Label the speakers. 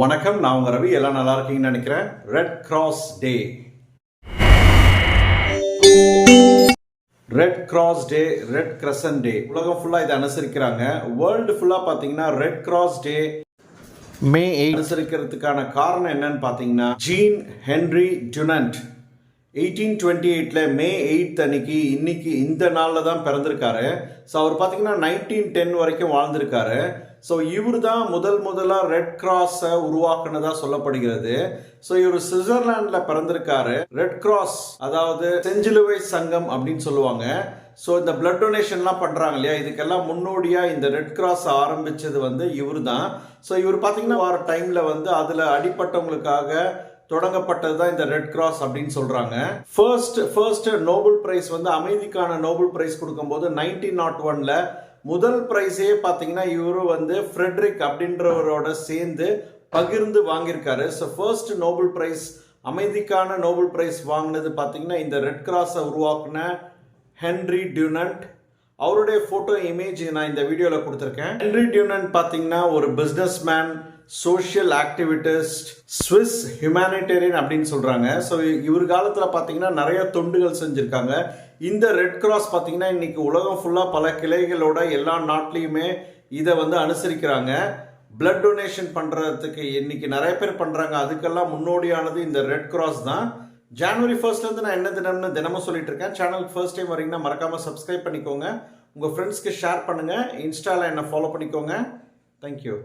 Speaker 1: வணக்கம் நான் உங்க ரவி. எல்லாம் நல்லா இருக்கீங்கன்னு நினைக்கிறேன். Red cross day red cross day red cross day உலகம் ஃபுல்லா இதை அனுசரிக்கிறாங்க. வேர்ல்டு ஃபுல்லா பாத்தீங்கன்னா ரெட் கிராஸ் டே மே அனுசரிக்கிறதுக்கான காரணம் என்னன்னு பாத்தீங்கன்னா Jean Henri Dunant eighteen twenty எயிட்டில் மே எயித் அன்னைக்கு இன்னைக்கு இந்த நாளில் தான் பிறந்திருக்காரு. ஸோ அவர் பார்த்தீங்கன்னா நைன்டீன் டென் வரைக்கும் வாழ்ந்திருக்காரு. ஸோ இவர் தான் முதல் முதலாக ரெட் கிராஸை உருவாக்குனதா சொல்லப்படுகிறது. ஸோ இவர் சுவிட்சர்லாண்டில் பிறந்திருக்காரு. ரெட் கிராஸ் அதாவது செஞ்சிலுவை சங்கம் அப்படின்னு சொல்லுவாங்க. ஸோ இந்த பிளட் டொனேஷன்லாம் பண்ணுறாங்க இல்லையா? இதுக்கெல்லாம் முன்னோடியாக இந்த ரெட் கிராஸ் ஆரம்பிச்சது வந்து இவர் தான் ஸோ இவர் பார்த்தீங்கன்னா வர டைமில் வந்து அதில் அடிப்பட்டவங்களுக்காக தொடங்கப்பட்டது தான் இந்த ரெட் கிராஸ் அப்படின்னு சொல்றாங்க. ஃபர்ஸ்ட் ஃபர்ஸ்ட் நோபல் பிரைஸ் வந்து அமைதிக்கான நோபல் பிரைஸ் கொடுக்கும்போது நைன்டீன் நாட் ஒன்ல முதல் பிரைஸே பார்த்தீங்கன்னா இவரு வந்து ஃப்ரெட்ரிக் அப்படின்றவரோட சேர்ந்து பகிர்ந்து வாங்கியிருக்காரு. ஸோ ஃபர்ஸ்ட் நோபல் பிரைஸ் அமைதிக்கான நோபல் பிரைஸ் வாங்கினது பார்த்தீங்கன்னா இந்த ரெட் கிராஸை உருவாக்குன ஹென்ரி டியூனட் அவருடைய ஃபோட்டோ இமேஜ் நான் இந்த வீடியோவில் கொடுத்துருக்கேன். ஹென்ரி டியூனண்ட் பார்த்தீங்கன்னா ஒரு businessman social activist Swiss humanitarian அப்படின்னு சொல்கிறாங்க ஸோ இவர் காலத்தில் பார்த்தீங்கன்னா நிறைய தொண்டுகள் செஞ்சுருக்காங்க. இந்த ரெட் கிராஸ் பார்த்தீங்கன்னா இன்னைக்கு உலகம் ஃபுல்லாக பல கிளைகளோட எல்லா நாட்டிலையுமே இதை வந்து அனுசரிக்கிறாங்க. பிளட் டொனேஷன் பண்ணுறதுக்கு இன்னைக்கு நிறைய பேர் பண்ணுறாங்க அதுக்கெல்லாம் முன்னோடியானது இந்த ரெட் கிராஸ் தான். ஜனவரி ஃபர்ஸ்ட்லேருந்து நான் என்ன தினம்னு தினமும் சொல்லிட்டு இருக்கேன். சேனலுக்கு ஃபர்ஸ்ட் டைம் வரீங்கன்னா மறக்காமல் சப்ஸ்கிரைப் பண்ணிக்கோங்க. உங்கள் ஃப்ரெண்ட்ஸ்க்கு ஷேர் பண்ணுங்கள் இன்ஸ்டாவில் என்னை ஃபாலோ பண்ணிக்கோங்க. தேங்க்யூ